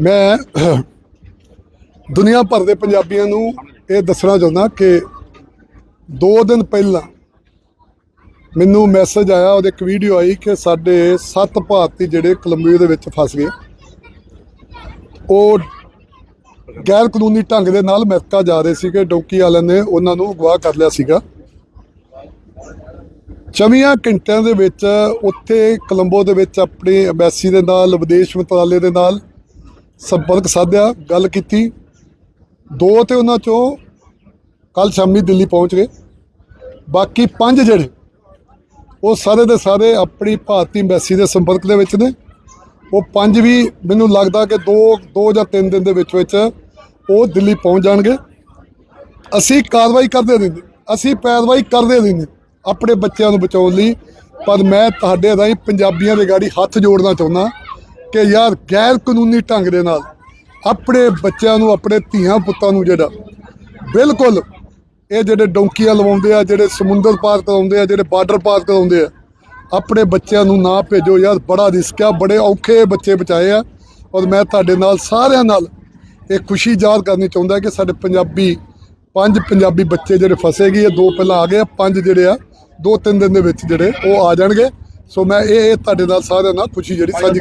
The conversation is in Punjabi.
ਮੈਂ ਦੁਨੀਆ ਭਰ ਦੇ ਪੰਜਾਬੀਆਂ ਨੂੰ ਇਹ ਦੱਸਣਾ ਚਾਹੁੰਦਾ ਕਿ 2 ਦਿਨ ਪਹਿਲਾਂ ਮੈਨੂੰ ਮੈਸੇਜ ਆਇਆ, ਉਹਦੇ ਇੱਕ ਵੀਡੀਓ ਆਈ ਕਿ ਸਾਡੇ 7 ਭਾਰਤੀ ਜਿਹੜੇ ਕੋਲੰਬੀਆ ਦੇ ਵਿੱਚ ਫਸ ਗਏ। ਉਹ ਗੈਰ ਕਾਨੂੰਨੀ ਢੰਗ ਦੇ ਨਾਲ ਅਮਰੀਕਾ ਜਾ ਰਹੇ ਸੀਗੇ, ਡੌਂਕੀ ਵਾਲਿਆਂ ਨੇ ਉਹਨਾਂ ਨੂੰ ਅਗਵਾ ਕਰ ਲਿਆ ਸੀਗਾ। ਚੌਵੀਆਂ ਘੰਟਿਆਂ ਦੇ ਵਿੱਚ ਉੱਥੇ ਕੋਲੰਬੋ ਦੇ ਵਿੱਚ ਆਪਣੀ ਐਮਬੈਸੀ ਦੇ ਨਾਲ, ਵਿਦੇਸ਼ ਮੰਤਰਾਲੇ ਦੇ ਨਾਲ ਸੰਪਰਕ ਸਾਧਿਆ, ਗੱਲ ਕੀਤੀ। ਦੋ ਤੇ ਉਹਨਾਂ ਚੋਂ ਕੱਲ ਸ਼ਾਮੀ ਦਿੱਲੀ ਪਹੁੰਚ ਗਏ। ਬਾਕੀ ਪੰਜ ਜਿਹੜੇ, ਉਹ ਸਾਰੇ ਦੇ ਸਾਰੇ ਆਪਣੀ ਭਾਰਤੀ ਐਮਬੈਸੀ ਦੇ ਸੰਪਰਕ ਦੇ ਵਿੱਚ ਨੇ। ਉਹ ਪੰਜ ਵੀ ਮੈਨੂੰ ਲੱਗਦਾ ਕਿ ਦੋ ਦੋ ਜਾਂ ਤਿੰਨ ਦਿਨ ਦੇ ਵਿੱਚ ਵਿੱਚ ਉਹ ਦਿੱਲੀ ਪਹੁੰਚ ਜਾਣਗੇ। ਅਸੀਂ ਕਾਰਵਾਈ ਕਰਦੇ ਰਹਿੰਦੇ ਅਸੀਂ ਪੈਰਵਾਈ ਕਰਦੇ ਰਹਿੰਦੇ ਆਪਣੇ ਬੱਚਿਆਂ ਨੂੰ ਬਚਾਉਣ ਲਈ। ਪਰ ਮੈਂ ਤੁਹਾਡੇ ਰਾਹੀਂ ਪੰਜਾਬੀਆਂ ਦੇ ਗਾੜੀ ਹੱਥ ਜੋੜਨਾ ਚਾਹੁੰਦਾ। ਕਿ ਯਾਰ ਗੈਰ ਕਾਨੂੰਨੀ ਢੰਗ ਦੇ ਨਾਲ ਆਪਣੇ ਬੱਚਿਆਂ ਨੂੰ, ਆਪਣੇ ਧੀਆਂ ਪੁੱਤਾਂ ਨੂੰ ਜਿਹੜਾ ਬਿਲਕੁਲ ਇਹ ਜਿਹੜੇ ਡੌਂਕੀਆਂ ਲਵਾਉਂਦੇ ਆ, ਜਿਹੜੇ ਸਮੁੰਦਰ ਪਾਰ ਕਰਾਉਂਦੇ ਆ, ਜਿਹੜੇ ਬਾਰਡਰ ਪਾਰ ਕਰਾਉਂਦੇ ਆ, ਆਪਣੇ ਬੱਚਿਆਂ ਨੂੰ ਨਾ ਭੇਜੋ ਯਾਰ, ਬੜਾ ਰਿਸਕ ਆ, ਬੜੇ ਔਖੇ ਬੱਚੇ ਬਚਾਏ ਆ। ਔਰ ਮੈਂ ਤੁਹਾਡੇ ਨਾਲ, ਸਾਰਿਆਂ ਨਾਲ ਇਹ ਖੁਸ਼ੀ ਜ਼ਾਹਰ ਕਰਨੀ ਚਾਹੁੰਦਾ ਕਿ ਸਾਡੇ ਪੰਜਾਬੀ, ਪੰਜ ਪੰਜਾਬੀ ਬੱਚੇ ਜਿਹੜੇ ਫਸੇ ਗਏ ਆ, ਦੋ ਪਹਿਲਾਂ ਆ ਗਏ ਆ, ਪੰਜ ਜਿਹੜੇ ਆ, ਦੋ ਤਿੰਨ ਦਿਨ ਦੇ ਵਿੱਚ ਜਿਹੜੇ ਉਹ ਆ ਜਾਣਗੇ। ਸੋ ਮੈਂ ਇਹ ਤੁਹਾਡੇ ਨਾਲ, ਸਾਰਿਆਂ ਨਾਲ ਖੁਸ਼ੀ ਜਿਹੜੀ ਸਾਂਝੀ